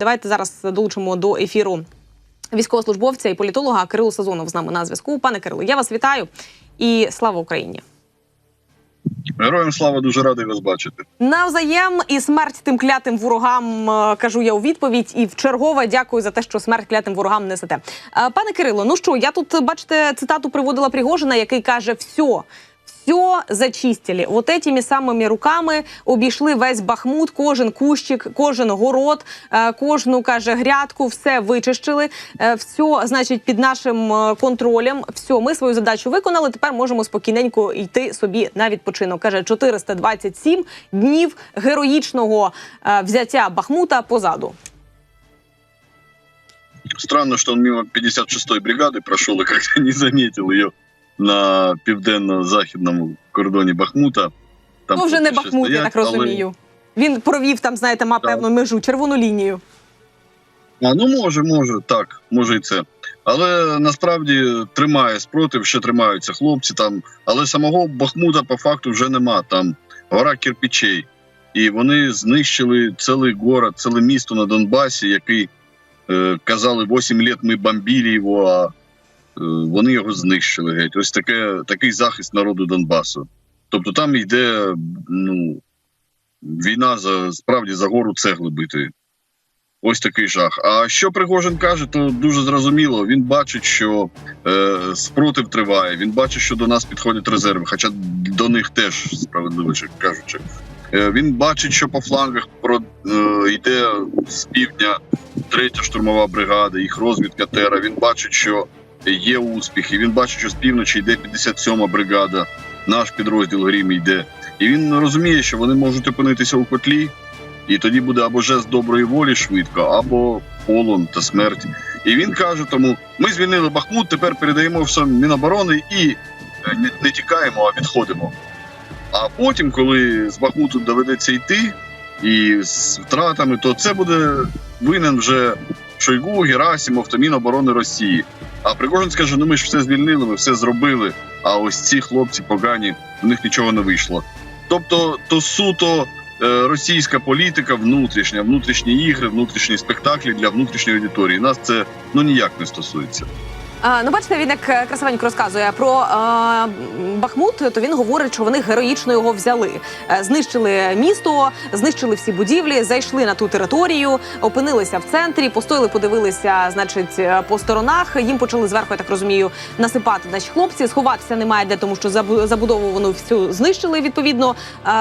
Давайте зараз долучимо до ефіру військовослужбовця і політолога Кирило Сазонов з нами на зв'язку. Пане Кирило, я вас вітаю і слава Україні. Героям слава дуже радий вас бачити. Навзаєм і смерть тим клятим ворогам е, кажу я у відповідь. І в чергове дякую за те, що смерть клятим ворогам несете. Е, Пане Кирило, ну що я тут бачите цитату приводила Пригожина, який каже: все. Все зачистили. Вот этими самими руками обійшли весь Бахмут, кожен кущик, кожен город, е, кожну каже грядку, все вичищили. Е, Все, значить, під нашим е, контролем. Все, ми свою задачу виконали. Тепер можемо спокійненько йти собі на відпочинок. каже 427 днів героїчного е, взяття Бахмута позаду. Странно, что он мимо 56-й бригады прошел и как-то не заметил ее на південно-західному кордоні Бахмута. Там То вже не хлопці ще Бахмут, я стоять, так але- розумію. Він провів там, знаєте, ма Так. певну межу, червону лінію. А, ну може, може, так, може і це. Але насправді тримає спротив, ще тримаються хлопці там. Але самого Бахмута по факту вже нема. Там гора кирпичей. І вони знищили цілий город, ціле місто на Донбасі, який е, казали 8 років ми бомбили його, а вони його знищили геть. Ось таке, такий захист народу Донбасу. Тобто там йде ну, війна за справді за гору цегли бити. Ось такий жах. А що Пригожин каже, то дуже зрозуміло. Він бачить, що е, спротив триває. Він бачить, що до нас підходять резерви, хоча до них теж справедливо кажучи. Е, він бачить, що по флангах про е, йде з півдня третя штурмова бригада, їх розвідка тера. Він бачить, що є успіхи. Він бачить, що з півночі йде 57-ма бригада, наш підрозділ Грім йде. І він розуміє, що вони можуть опинитися у котлі. І тоді буде або жест доброї волі швидко, або полон та смерть. І він каже: тому ми звільнили Бахмут, тепер передаємо все Міноборони і е, не, не тікаємо, а відходимо. А потім, коли з Бахмуту доведеться йти і з втратами, то це буде винен вже Шойгу, Герасімов та Міноборони Росії. А Пригожин скаже: ну ми ж все звільнили, ми все зробили. А ось ці хлопці погані, в них нічого не вийшло. Тобто, то суто е, російська політика внутрішня, внутрішні ігри, внутрішні спектаклі для внутрішньої аудиторії. Нас це ну ніяк не стосується. Ну, бачите, він як е, красивенько розказує про е, Бахмут, то він говорить, що вони героїчно його взяли. Е, знищили місто, знищили всі будівлі, зайшли на ту територію, опинилися в центрі, постояли, подивилися, значить, е, по сторонах. Їм почали зверху, я так розумію, насипати наші хлопці. Сховатися немає де, тому що забу- забудову вони всю знищили. Відповідно,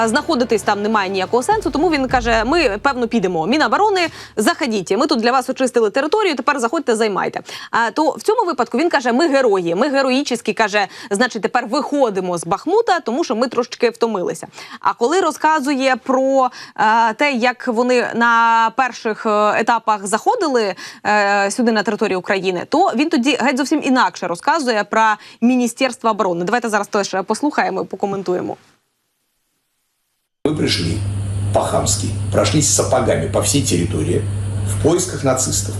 Е, знаходитись там немає ніякого сенсу. Тому він каже: ми певно підемо. Міноборони, заходіть. Ми тут для вас очистили територію. Тепер заходьте, займайте. А то в цьому випадку він каже: ми герої, ми героїчні, каже, значить, тепер виходимо з Бахмута, тому що ми трошечки втомилися. А коли розказує про е, те, як вони на перших е, етапах заходили е, сюди на територію України, то він тоді геть зовсім інакше розказує про міністерство оборони. Давайте зараз теж послухаємо і покоментуємо. Мы пришли по-хамски, прошлись сапогами по всей территории в поисках нацистов.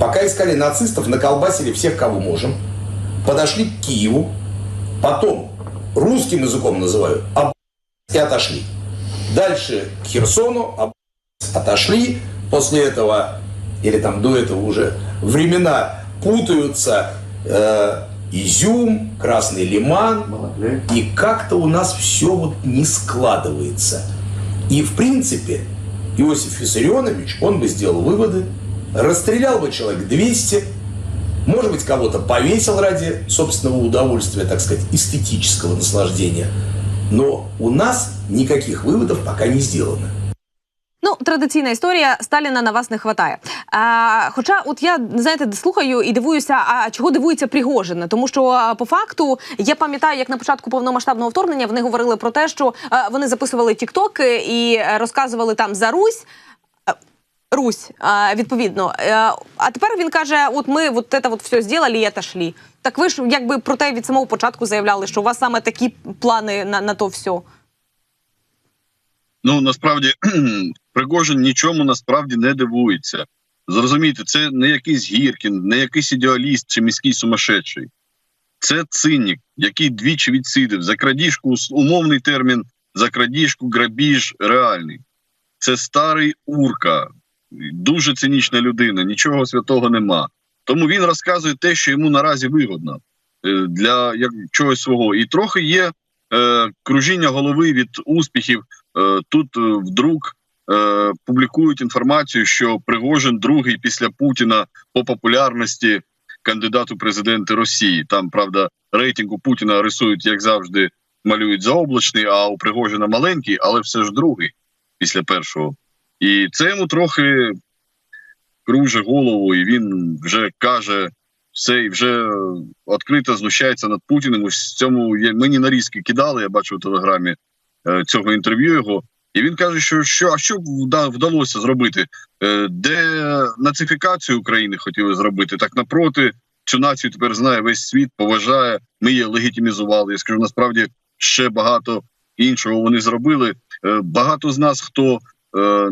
Пока искали нацистов, наколбасили всех, кого можем. Подошли к Киеву. Потом, русским языком называю, об... и отошли. Дальше к Херсону, об... отошли. После этого, или там до этого уже, времена путаются. э, Изюм, Красный Лиман. И как-то у нас все вот не складывается. И в принципе Иосиф Виссарионович, он бы сделал выводы, расстрелял бы человек 200, может быть, кого-то повесил ради собственного удовольствия, так сказать, эстетического наслаждения. Но у нас никаких выводов пока не сделано. Ну, традиційна історія Сталіна на вас не хватає. А, хоча, от я знаєте, слухаю і дивуюся, а чого дивується Пригожин? Тому що а, по факту я пам'ятаю, як на початку повномасштабного вторгнення вони говорили про те, що а, вони записували тіктоки і е, розказували там за Русь. Русь, відповідно. Е, А тепер він каже: от ми от це от все зробили і отошли. Так ви ж якби про те від самого початку заявляли, що у вас саме такі плани на, на то все. Ну насправді Пригожин нічому насправді не дивується. Зрозумійте, це не якийсь Гіркін, не якийсь ідеаліст чи міський сумасшедший. Це цинік, який двічі відсидив за крадіжку, умовний термін, за крадіжку, грабіж реальний. Це старий урка, дуже цинічна людина, нічого святого нема. Тому він розказує те, що йому наразі вигодно е, для як, чогось свого. І трохи є е, кружіння голови від успіхів. Е, тут е, вдруг е, публікують інформацію, що Пригожин другий після Путіна по популярності кандидат у президенти Росії. Там правда рейтинг у Путіна рисують, як завжди, малюють заоблачний, а у Пригожина маленький, але все ж другий після першого. І це йому трохи круже голову, і він вже каже все, і вже відкрито знущається над Путіним. Ось цьому є мені нарізки кидали. Я бачив у телеграмі е, цього інтерв'ю його. І він каже, що що а що вдалося зробити? Е, Де нацифікацію України хотіли зробити? Так напроти цю націю тепер знає весь світ, поважає. Ми її легітимізували. Я скажу насправді ще багато іншого вони зробили. Е, Багато з нас хто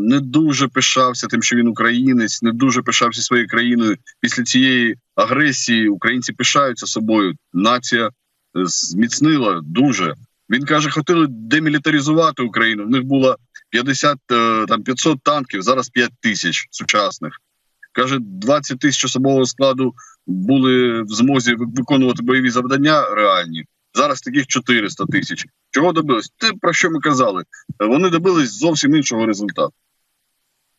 не дуже пишався тим, що він українець, не дуже пишався своєю країною. Після цієї агресії українці пишаються собою. Нація е, зміцнила дуже. Він каже, хотіли демілітаризувати Україну. В них було 50, е, там 500 танків, зараз 5 тисяч сучасних. Каже, 20 тисяч особового складу були в змозі виконувати бойові завдання реальні. Зараз таких 400 тисяч. Чого добились? Те, про що ми казали. Е, Вони добились зовсім іншого результату.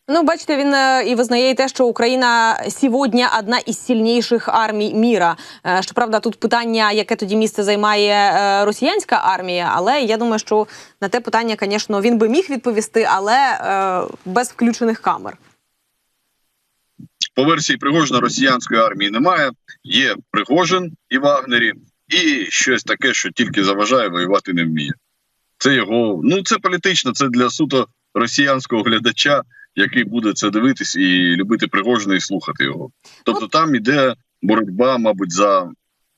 Ну, бачите, він е, і визнає і те, що Україна сьогодні одна із сильніших армій міра. Е, Щоправда, тут питання, яке тоді місце займає росіянська армія, але я думаю, що на те питання, звісно, він би міг відповісти, але без включених камер. По версії Пригожина росіянської армії немає. Є Пригожин і Вагнері, і щось таке, що тільки заважає воювати не вміє. Це його, ну це політично, це для суто росіянського глядача, який буде це дивитись і любити Пригожина і слухати його. Тобто там іде боротьба, мабуть, за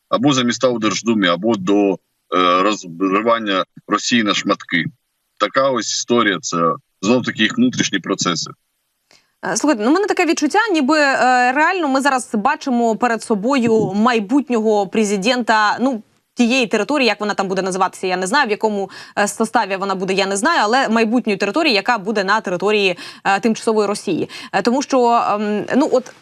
або за міста у Держдумі, або до е, розривання Росії на шматки. Така ось історія. Це знов таки їх внутрішні процеси. Е, Слухайте, ну мене таке відчуття, ніби е, реально ми зараз бачимо перед собою майбутнього президента. Ну. Тієї території, як вона там буде називатися, я не знаю. В якому е, составі вона буде, я не знаю, але майбутньої території, яка буде на території е, тимчасової Росії, Е, тому що е, ну от.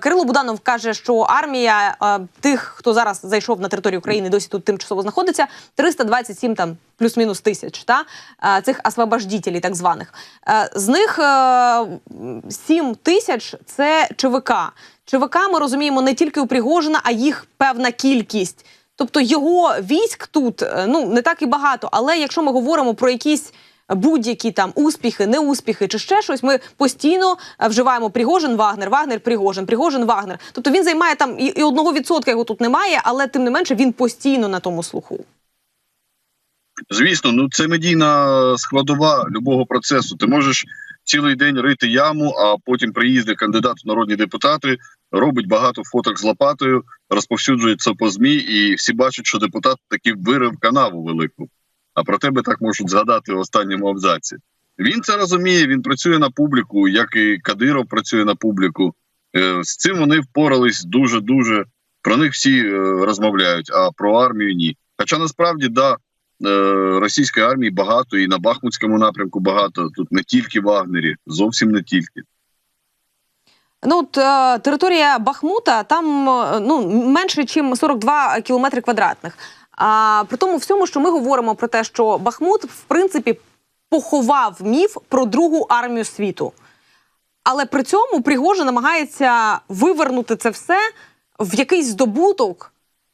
Кирило Буданов каже, що армія е, тих, хто зараз зайшов на територію України, досі тут тимчасово знаходиться, 327 там плюс-мінус тисяч та е, цих освобождітелів, так званих. Е, з них е, 7 тисяч це ЧВК. ЧВК ми розуміємо не тільки у Пригожина, а їх певна кількість. Тобто його військ тут ну не так і багато. Але якщо ми говоримо про якісь будь-які там успіхи, неуспіхи чи ще щось, ми постійно е, вживаємо Пригожин, Вагнер, Вагнер, Пригожин, Пригожин, Вагнер. Тобто він займає там і, одного відсотка його тут немає, але тим не менше він постійно на тому слуху. Звісно, ну це медійна складова любого процесу. Ти можеш цілий день рити яму, а потім приїздить кандидат в народні депутати, робить багато фоток з лопатою, розповсюджує це по змі, і всі бачать, що депутат таки вирив канаву велику. А про тебе так можуть згадати в останньому абзаці. Він це розуміє. Він працює на публіку, як і Кадиров працює на публіку. Е, З цим вони впорались дуже дуже. Про них всі е, розмовляють, а про армію ні. Хоча насправді да, е, російської армії багато і на Бахмутському напрямку багато. Тут не тільки Вагнері, зовсім не тільки. Ну от територія Бахмута там ну менше, ніж 42 кілометри квадратних. А при тому всьому, що ми говоримо про те, що Бахмут в принципі поховав міф про другу армію світу. Але при цьому Пригожин намагається вивернути це все в якийсь здобуток.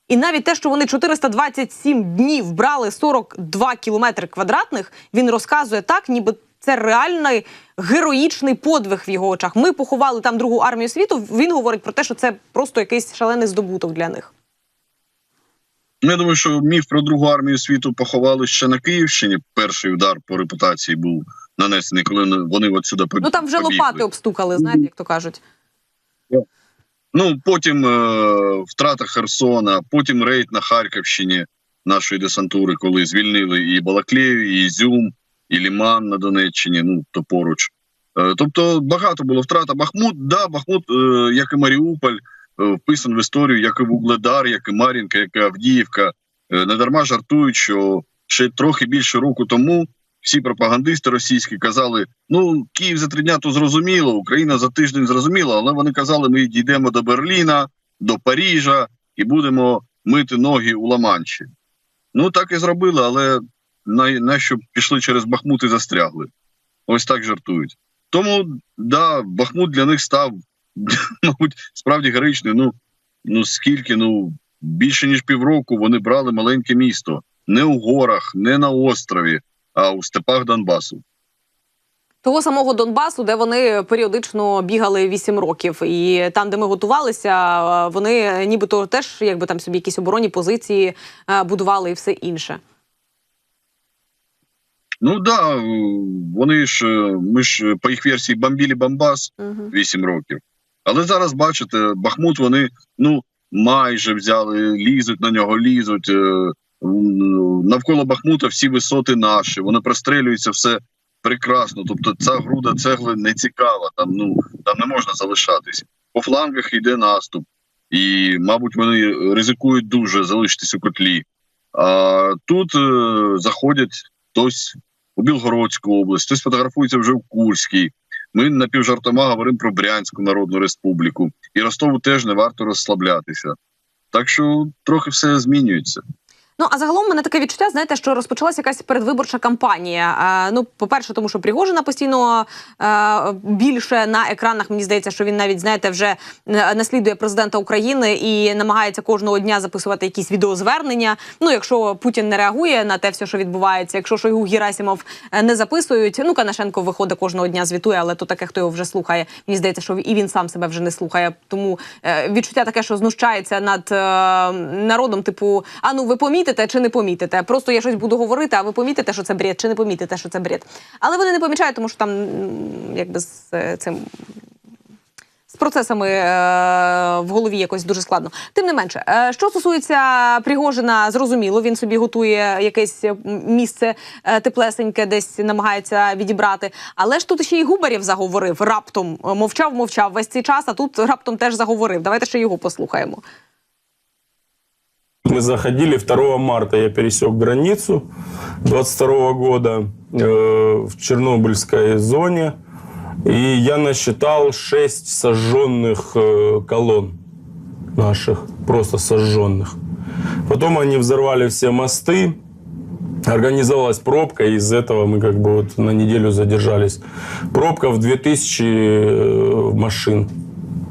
І навіть те, що вони 427 днів брали 42 кілометри квадратних, він розказує так, ніби це реальний героїчний подвиг в його очах. Ми поховали там другу армію світу. Він говорить про те, що це просто якийсь шалений здобуток для них. Ну, Я думаю, що міф про другу армію світу поховали ще на Київщині. Перший удар по репутації був нанесений, коли вони отсюда побігли. Ну там вже лопати обстукали, знаєте, як то кажуть. Ну потім е, втрата Херсона, потім рейд на Харківщині нашої десантури, коли звільнили і Балаклею, і Ізюм, і Ліман на Донеччині. Ну то поруч. Е, тобто багато було втрата. Бахмут, да, Бахмут, е, як і Маріуполь, вписан в історію, як і Вугледар, як і Мар'їнка, як і Авдіївка. Е, недарма жартують, що ще трохи більше року тому всі пропагандисти російські казали: ну Київ за три дня то зрозуміло, Україна за тиждень зрозуміло, але вони казали, ми дійдемо до Берліна, до Парижа і будемо мити ноги у Ла-Манші. Ну так і зробили, але на, на що пішли через Бахмут і застрягли. Ось так жартують. Тому да, Бахмут для них став, мабуть, справді героїчний. Ну, ну скільки, ну більше ніж півроку вони брали маленьке місто не у горах, не на острові, а у степах Донбасу. Того самого Донбасу, де вони періодично бігали 8 років, і там, де ми готувалися, вони нібито теж якби там собі якісь оборонні позиції е, будували і все інше. Ну да, е, вони ж е, ми ж по їх версії бомбілі Бомбас Угу. 8 років. Але зараз бачите, Бахмут вони ну майже взяли, лізуть на нього, лізуть. е, Навколо Бахмута всі висоти наші, вони прострілюються все прекрасно. Тобто ця груда цегли не цікава. Там ну там не можна залишатись. По флангах йде наступ, і, мабуть, вони ризикують дуже залишитись у котлі. А тут е, заходять хтось у Білгородську область, хтось фотографується вже в Курській. Ми напівжартома говоримо про Брянську Народну Республіку. І Ростову теж не варто розслаблятися. Так що трохи все змінюється. Ну а загалом в мене таке відчуття, знаєте, що розпочалася якась передвиборча кампанія. Е, ну, по-перше, тому що Пригожина постійно е, більше на екранах. Мені здається, що він навіть знаєте вже е, наслідує президента України і намагається кожного дня записувати якісь відеозвернення. Ну, якщо Путін не реагує на те, все, що відбувається, якщо Шойгу Герасимов е, не записують. Ну Канашенко виходить кожного дня, звітує, але то таке, хто його вже слухає. Мені здається, що і він сам себе вже не слухає. Тому е, відчуття таке, що знущається над е, народом, типу, а ну ви помітите чи не помітите? Просто я щось буду говорити, а ви помітите, що це бред, чи не помітите, що це бред. Але вони не помічають, тому що там якби з е, цим. З процесами е, в голові якось дуже складно. Тим не менше, е, що стосується Пригожина, зрозуміло, він собі готує якесь місце е, теплесеньке, десь намагається відібрати. Але ж тут ще й Губарєв заговорив раптом, е, мовчав, мовчав весь цей час, а тут раптом теж заговорив. Давайте ще його послухаємо. Мы заходили 2 марта, я пересек границу 22 года э, в Чернобыльской зоне. И я насчитал 6 сожженных э, колонн наших, просто сожженных. Потом они взорвали все мосты, организовалась пробка, и из этого мы как бы вот на неделю задержались. Пробка в 2000 э, машин.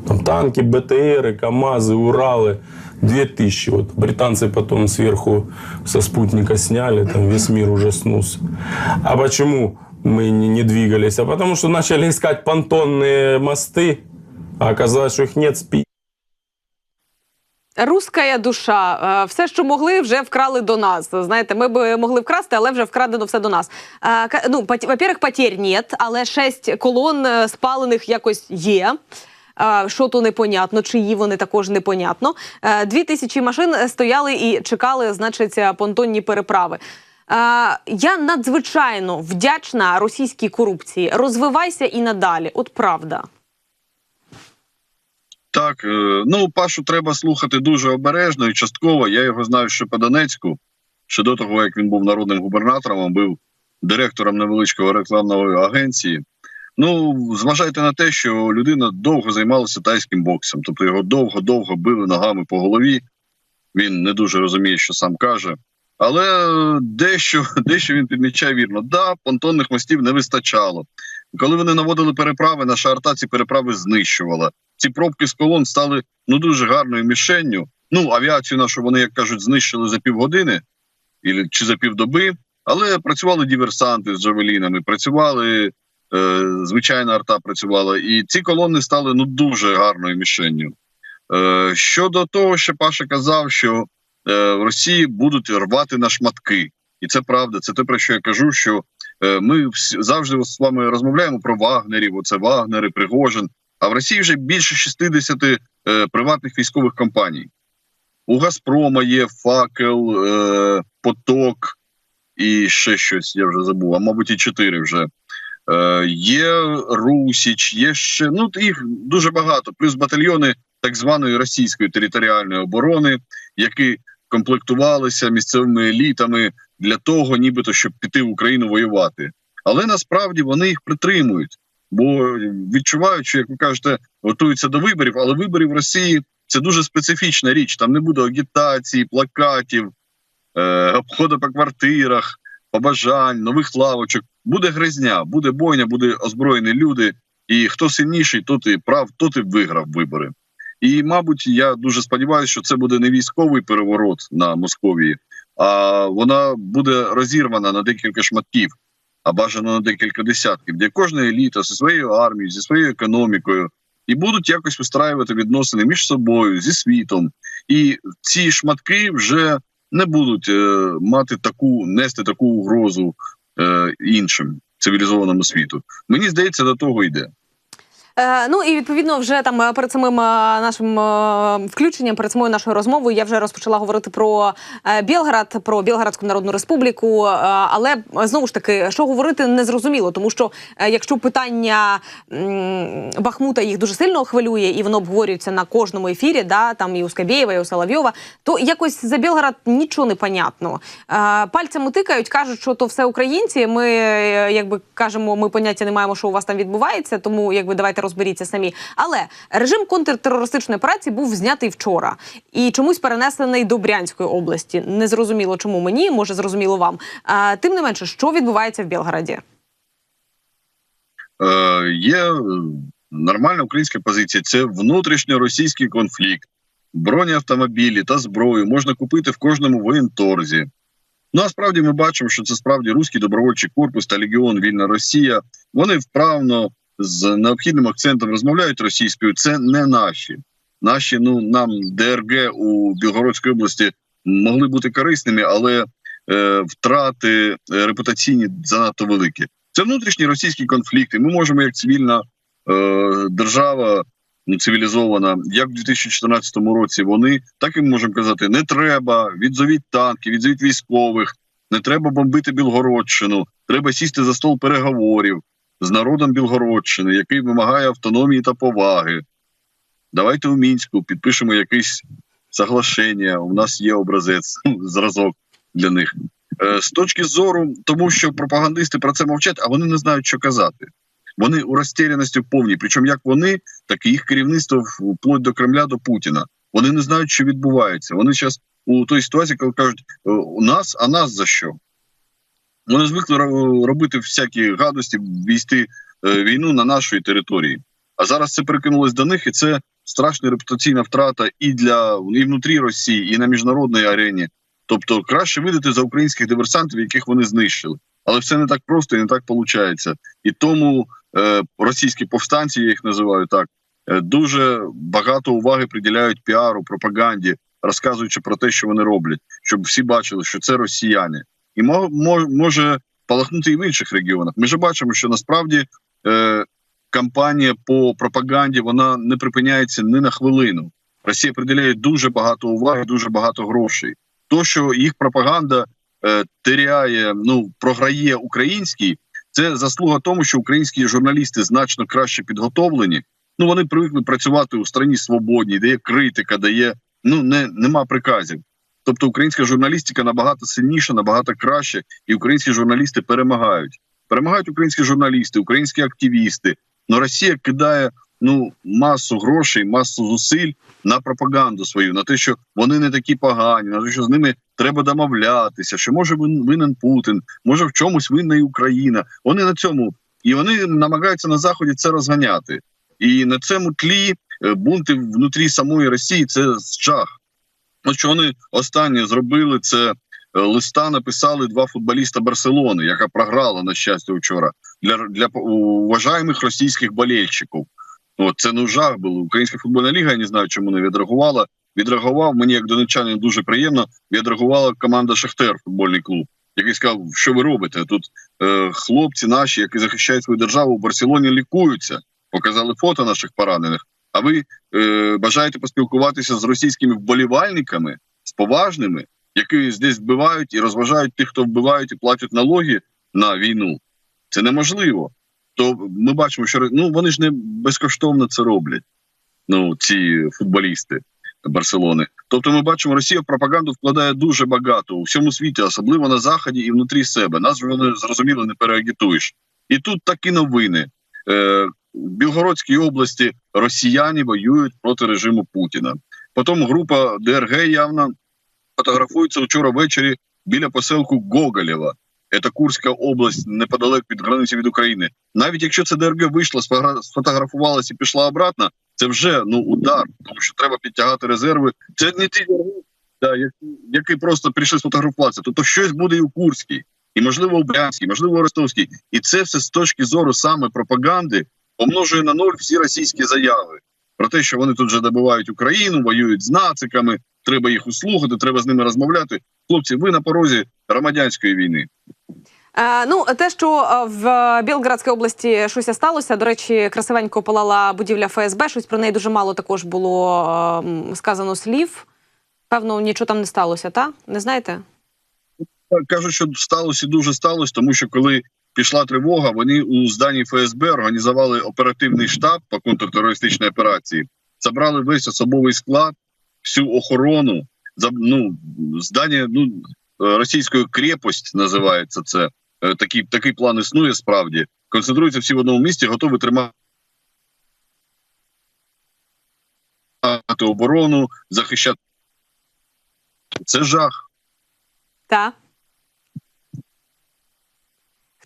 Там танки, БТРы, КАМАЗы, Уралы. 2000. Вот британцы потом сверху со спутника сняли, там весь мир ужаснулся. А почему мы не, не двигались? А потому что начали искать понтонные мосты, а оказалось, что их нет, спи. Руская душа, Е, все, що могли, вже вкрали до нас. Знаєте, ми б могли вкрасти, але вже вкрадено все до нас. Е, ка- Ну, пот- во-первых, потерь нет, але шесть колон е, спалених якось є. Що то непонятно, чиї вони також непонятно. Е, Дві тисячі машин стояли і чекали, значить, понтонні переправи. Е, Я надзвичайно вдячна російській корупції. Розвивайся і надалі. От правда. Так, е, ну Пашу треба слухати дуже обережно і частково. Я його знаю ще по Донецьку. Ще до того, як він був народним губернатором, а був директором невеличкої рекламної агенції. Ну, зважайте на те, що людина довго займалася тайським боксом, тобто його довго-довго били ногами по голові. Він не дуже розуміє, що сам каже. Але дещо, дещо він підмічає вірно. Да, понтонних мостів не вистачало. Коли вони наводили переправи, наша арта ці переправи знищувала ці пробки з колон стали ну дуже гарною мішенню. Ну, авіацію нашу вони, як кажуть, знищили за півгодини чи за півдоби, але працювали диверсанти з джавелінами, працювали звичайна арта працювала, і ці колони стали ну дуже гарною мішенню. Е, щодо того, що Паша казав, що е, в Росії будуть рвати на шматки, і це правда. Це те про що я кажу, що е, ми завжди з вами розмовляємо про вагнерів. Оце вагнери, Пригожин. А в Росії вже більше 60 е, приватних військових компаній. У Газпрома є факел, е, поток і ще щось, я вже забув, а мабуть, і чотири вже. Е, є Русіч, є ще ну їх дуже багато. Плюс батальйони так званої російської територіальної оборони, які комплектувалися місцевими елітами, для того, нібито щоб піти в Україну воювати. Але насправді вони їх притримують, бо відчувають, що як ви кажете, готуються до виборів, але вибори в Росії це дуже специфічна річ. Там не буде агітації, плакатів, е, обходу по квартирах, побажань, нових лавочок. Буде гризня, буде бойня, буде озброєні люди. І хто сильніший, тот і прав, тот і виграв вибори. І, мабуть, я дуже сподіваюся, що це буде не військовий переворот на Московії, а вона буде розірвана на декілька шматків, а бажано на декілька десятків, де кожна еліта зі своєю армією, зі своєю економікою, і будуть якось вистраювати відносини між собою зі світом. І ці шматки вже не будуть е, мати таку нести таку угрозу іншим цивілізованому світу. Мені здається, до того йде. Е, ну і відповідно, вже там е, перед самим е, нашим включенням, перед самою нашою розмовою, я вже розпочала говорити про Білград, про Білградську Народну Республіку. Але знову ж таки, що говорити не зрозуміло, тому що якщо питання Бахмута їх дуже сильно хвилює, і воно обговорюється на кожному ефірі, да там і у Скабєєва, і у Соловйова, то якось за Білград нічого не понятно. Пальцем тикають, кажуть, що то все українці. Ми якби кажемо, ми поняття не маємо, що у вас там відбувається, тому якби давайте розберіться самі. Але режим контртерористичної операції був знятий вчора і чомусь перенесений до Брянської області. Незрозуміло, чому мені, може зрозуміло вам. А, тим не менше, що відбувається в Білграді? Е, є е, нормальна українська позиція. Це внутрішньоросійський конфлікт. Бронеавтомобілі та зброю можна купити в кожному воєнторзі. Ну а справді ми бачимо, що це справді руський добровольчий корпус та легіон Вільна Росія. Вони вправно з необхідним акцентом розмовляють російською. Це не наші. Наші, ну нам ДРГ у Білгородській області могли бути корисними, але е, втрати е, репутаційні занадто великі. Це внутрішні російські конфлікти. Ми можемо, як цивільна е, держава, ну, цивілізована, як в 2014 році вони, так і ми можемо казати: не треба, відзовіть танки, відзовіть військових, не треба бомбити Білгородщину, треба сісти за стол переговорів з народом Білгородщини, який вимагає автономії та поваги. Давайте у мінську підпишемо якесь соглашення. У нас є образець, зразок для них. Е, З точки зору, тому що пропагандисти про це мовчать, а вони не знають, що казати. Вони у розтіряності повній. Причому як вони, так і їх керівництво вплоть до Кремля, до Путіна. Вони не знають, що відбувається. Вони зараз у той ситуації, коли кажуть, «Е, у нас, а нас за що? Вони звикли робити всякі гадості, війти е, війну на нашій території. А зараз це перекинулось до них, і це страшна репутаційна втрата і для і внутрі Росії, і на міжнародній арені. Тобто краще видати за українських диверсантів, яких вони знищили. Але все не так просто і не так виходить. І тому е, російські повстанці, я їх називаю так, е, дуже багато уваги приділяють піару, пропаганді, розказуючи про те, що вони роблять, щоб всі бачили, що це росіяни, і мо, мо- може палахнути і в інших регіонах. Ми ж бачимо, що насправді е, кампанія по пропаганді вона не припиняється ні на хвилину. Росія приділяє дуже багато уваги, дуже багато грошей. То, що їх пропаганда е, теряє, ну програє український, це заслуга тому, що українські журналісти значно краще підготовлені. Ну вони привикли працювати у страні свободній, де є критика, де є ну не нема приказів. Тобто українська журналістика набагато сильніша, набагато краще, і українські журналісти перемагають. Перемагають українські журналісти, українські активісти. Но Росія кидає ну масу грошей, масу зусиль на пропаганду свою, на те, що вони не такі погані, на те, що з ними треба домовлятися, що може вин- винен Путін, може в чомусь винна і Україна. Вони на цьому і вони намагаються на заході це розганяти. І на цьому тлі е, бунти внутрі самої Росії це жах. От що вони останнє зробили це. е, Листа написали два футболіста Барселони, яка програла на щастя вчора для для уважаємих російських болельщиків. От це ну жах був. Українська футбольна ліга. Я не знаю, чому не відреагувала. Відреагував мені як донечанин дуже приємно. Відреагувала команда Шахтер, футбольний клуб, який сказав, що ви робите тут. Е, хлопці наші, які захищають свою державу в Барселоні, лікуються. Показали фото наших поранених. А ви е, бажаєте поспілкуватися з російськими вболівальниками, з поважними, які здесь вбивають і розважають тих, хто вбивають і платять налоги на війну. Це неможливо. То ми бачимо, що ну вони ж не безкоштовно це роблять. Ну, ці футболісти. Барселони. Тобто, ми бачимо, Росія в пропаганду вкладає дуже багато у всьому світі, особливо на заході і внутрі себе. Нас вони зрозуміло не переагітуєш. І тут такі новини. В Білгородській області росіяни воюють проти режиму Путіна. Потім група ДРГ явно фотографується вчора ввечері біля поселку Гоголєва. Це Курська область неподалек від границі від України. Навіть якщо це ДРГ вийшла, сфотографувалася і пішла обратно, це вже ну удар, тому що треба підтягати резерви. Це не ті ДРГ, да, які, які просто прийшли сфотографуватися. Тобто щось буде і у Курській, і можливо у Брянській, можливо у Ростовській. І це все з точки зору саме пропаганди помножує на ноль всі російські заяви про те, що вони тут вже добивають Україну, воюють з нациками. Треба їх услухати, треба з ними розмовляти. Хлопці, ви на порозі громадянської війни. Е, ну, те, що е, в Білградській області щось сталося. До речі, красивенько палала будівля ФСБ. Щось про неї дуже мало також було сказано слів. Певно, нічого там не сталося, та? Не знаєте? Кажуть, що сталося і дуже сталося, тому що коли пішла тривога, вони у зданні ФСБ організували оперативний штаб по контртерористичній операції, забрали весь особовий склад, всю охорону. Ну, здання ну, е, російської крепость називається це. Е, Такий, такий план існує справді. Концентруються всі в одному місці, готові тримати оборону, захищати. Це жах. Та.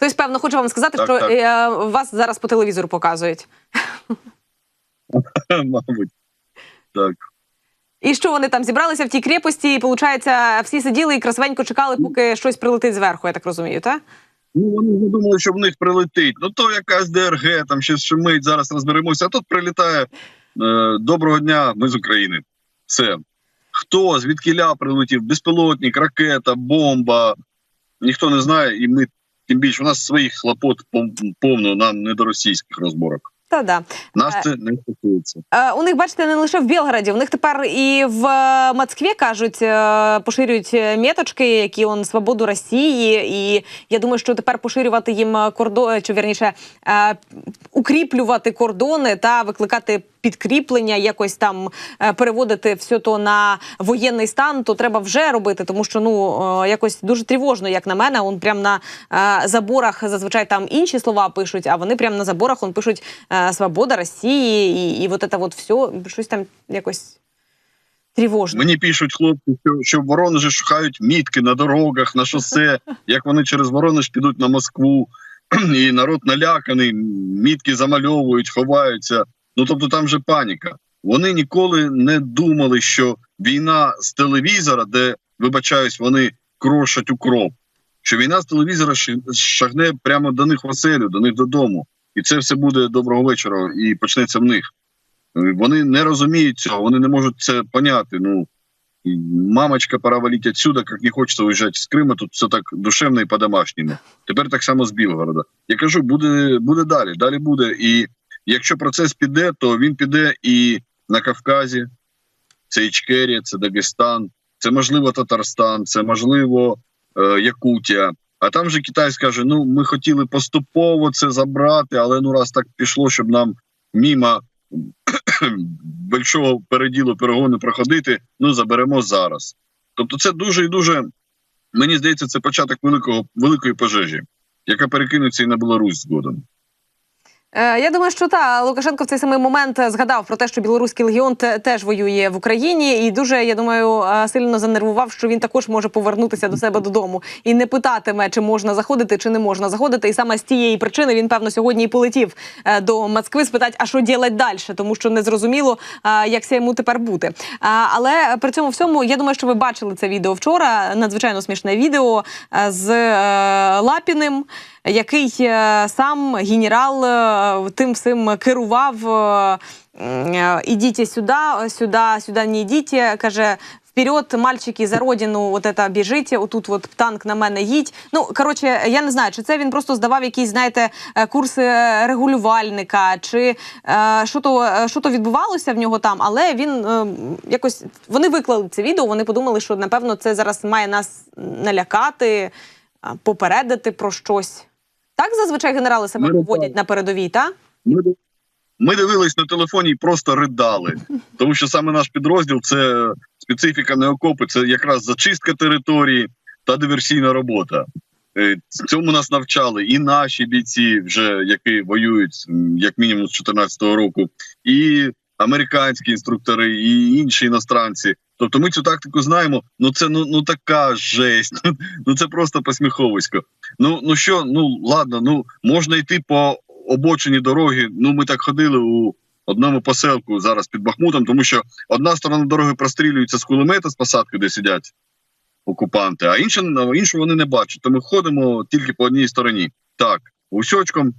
Хтось, певно, хоче вам сказати, Так, що так. е, вас зараз по телевізору показують. Мабуть. Так. І що вони там зібралися в тій крепості, і, виходить, всі сиділи і красивенько чекали, поки щось прилетить зверху, я так розумію, так? Ну, вони вже думали, що в них прилетить. Ну, то якась ДРГ, там щось шумить, зараз розберемося. А тут прилітає е, доброго дня, ми з України. Все. Хто, звідкіля прилетів, безпілотник, ракета, бомба. Ніхто не знає, і ми тим більше у нас своїх хлопот пов- повно, нам не до російських розборок. Та да. Нас Е, це не стосується. Е, у них, бачите, не лише в Білграді, у них тепер і в е, Москві кажуть, поширюють меточки, які он свободу Росії. І я думаю, що тепер поширювати їм кордон, чи вірніше укріплювати кордони та викликати підкріплення, якось там е, переводити все то на воєнний стан, то треба вже робити, тому що ну е, якось дуже тривожно, як на мене. Он прям на е, заборах зазвичай там інші слова пишуть, а вони прям на заборах он пишуть свобода Росії, і, і от це от все щось там якось тривожно. Мені пишуть хлопці, що, що в Воронежі шукають мітки на дорогах, на шосе, як вони через Воронеж підуть на Москву, і народ наляканий, мітки замальовують, ховаються. Ну тобто там же паніка. Вони ніколи не думали, що війна з телевізора, де, вибачаюсь, вони крошать укроп, що війна з телевізора шагне прямо до них в оселю, до них додому. І це все буде доброго вечора і почнеться в них. Вони не розуміють цього, вони не можуть це поняти. Ну мамочка, пора валити отсюда, як не хочеться уїжджати з Криму, тут все так душевно і по-домашньому. Тепер так само з Білгорода. Я кажу, буде, буде далі. Далі буде. І якщо процес піде, то він піде і на Кавказі, це Ічкерія, це Дагестан, це можливо Татарстан, це можливо е, Якутія. А там же Китай скаже: ну ми хотіли поступово це забрати, але ну раз так пішло, щоб нам мімо большого переділу перегону проходити, ну заберемо зараз. Тобто, це дуже і дуже мені здається, це початок великого великої пожежі, яка перекинеться і на Білорусь згодом. Е, Я думаю, що та Лукашенко в цей самий момент е, згадав про те, що білоруський легіон теж воює в Україні, і дуже я думаю е, сильно занервував, що він також може повернутися до себе додому і не питатиме, чи можна заходити, чи не можна заходити. І саме з тієї причини він певно сьогодні і полетів до Москви спитати, а що ділять далі, тому що не зрозуміло, як це йому тепер бути. Але при цьому всьому я думаю, що ви бачили це відео вчора. Надзвичайно смішне відео з Лапіним який е, сам генерал е, тим всім керував. е, Ідіть сюди, сюди, сюди не йдіть. Каже. Вперед, мальчики, за родину, от это біжите, отут от танк на мене їдь. Ну, коротше, я не знаю, чи це він просто здавав якісь, знаєте, курси регулювальника, чи е, що, то, що то відбувалося в нього там, але він е, якось вони виклали це відео, вони подумали, що напевно це зараз має нас налякати, попередити про щось. Так зазвичай генерали себе Ми поводять на передовій, та? Ми, Ми дивились на телефоні і просто ридали, тому що саме наш підрозділ це специфіка не окопи, це якраз зачистка території та диверсійна робота. Е, Цьому нас навчали і наші бійці, вже які воюють як мінімум з 2014 року, і американські інструктори, і інші іностранці. Тобто ми цю тактику знаємо. Ну це ну, ну така жесть. Ну, ну це просто посміховисько. Ну ну що, ну ладно, ну можна йти по обочині дороги. Ну ми так ходили у одному поселку зараз під Бахмутом, тому що одна сторона дороги прострілюється з кулемета з посадки, де сидять окупанти, а інша іншу вони не бачать. То ми ходимо тільки по одній стороні. Так, усьочком,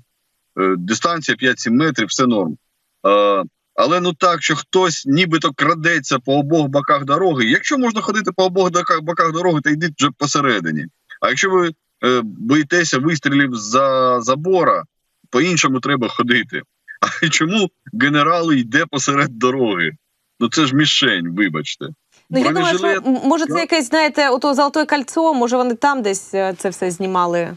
е, дистанція 5-7 метрів, все норм. Але ну так, що хтось нібито крадеться по обох боках дороги. Якщо можна ходити по обох боках дороги, то йдіть вже посередині. А якщо ви е, боїтеся вистрілів за забора, по-іншому треба ходити. А чому генерал йде посеред дороги? Ну це ж мішень, вибачте. Ну я думаю, що може це якесь, знаєте, ото золоте кольцо, може вони там десь е, це все знімали.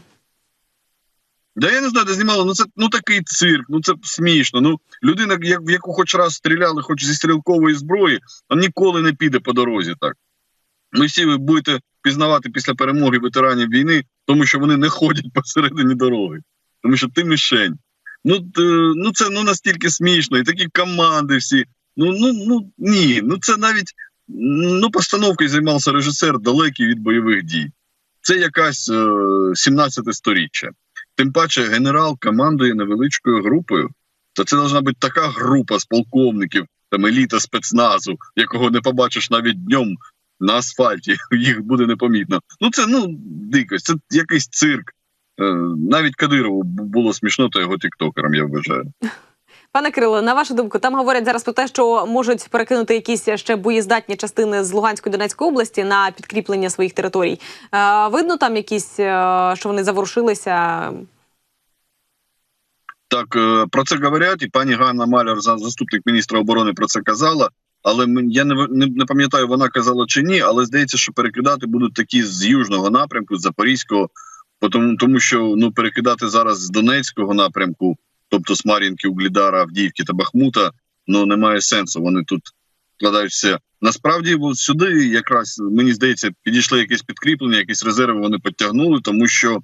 Да я не знаю, де знімали, ну це ну такий цирк, ну це смішно. Ну людина, як, в яку хоч раз стріляли, хоч зі стрілкової зброї, а ніколи не піде по дорозі так. Ви всі ви будете пізнавати після перемоги ветеранів війни, тому що вони не ходять посередині дороги, тому що ти мішень. Ну, ну це ну настільки смішно, і такі команди всі. Ну ну ну ні, ну це навіть ну постановкою займався режисер далекий від бойових дій. Це якась е, 17 сторіччя. Тим паче генерал командує невеличкою групою. То це должна бути така група з полковників, там еліта спецназу, якого не побачиш навіть днем на асфальті, їх буде непомітно. Ну це ну дикость, це якийсь цирк. Е, Навіть Кадирову було смішно, то його тіктокером, я вважаю. Пане Кирило, на вашу думку, там говорять зараз про те, що можуть перекинути якісь ще боєздатні частини з Луганської Донецької області на підкріплення своїх територій. Е, видно там якісь, е, що вони заворушилися. Так е, про це говорять, і пані Ганна Маляр, заступник міністра оборони, про це казала. Але я не, не, пам'ятаю, вона казала чи ні, але здається, що перекидати будуть такі з южного напрямку, з Запорізького, тому, тому що ну перекидати зараз з Донецького напрямку, тобто з Мар'їнки, Углідара, Авдіївки та Бахмута, ну немає сенсу. Вони тут вкладають все. Насправді, сюди якраз мені здається, підійшли якісь підкріплення, якісь резерви вони підтягнули, тому що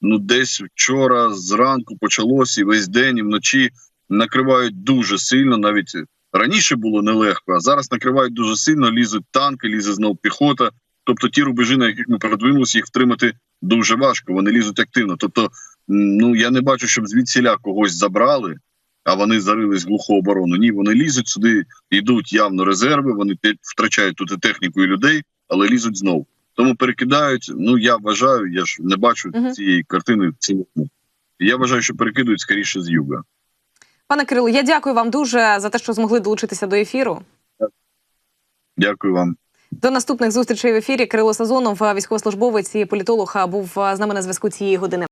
ну десь вчора зранку почалось і весь день, і вночі накривають дуже сильно. Навіть раніше було нелегко, а зараз накривають дуже сильно. Лізуть танки, лізе знов піхота. Тобто ті рубежі, на яких ми передвинулися, їх втримати дуже важко. Вони лізуть активно. Тобто, ну я не бачу, щоб звідсіля когось забрали, а вони зарились в глуху оборону. Ні, вони лізуть сюди, йдуть явно резерви. Вони втрачають тут і техніку, і людей, але лізуть знов. Тому перекидають. Ну я вважаю, я ж не бачу Мгм. цієї картини в цілому. Я вважаю, що перекидують скоріше з юга. Пане Кирило, я дякую вам дуже за те, що змогли долучитися до ефіру. Дякую вам. До наступних зустрічей в ефірі. Кирило Сазонов, військовослужбовець і політолог, був з нами на зв'язку цієї години.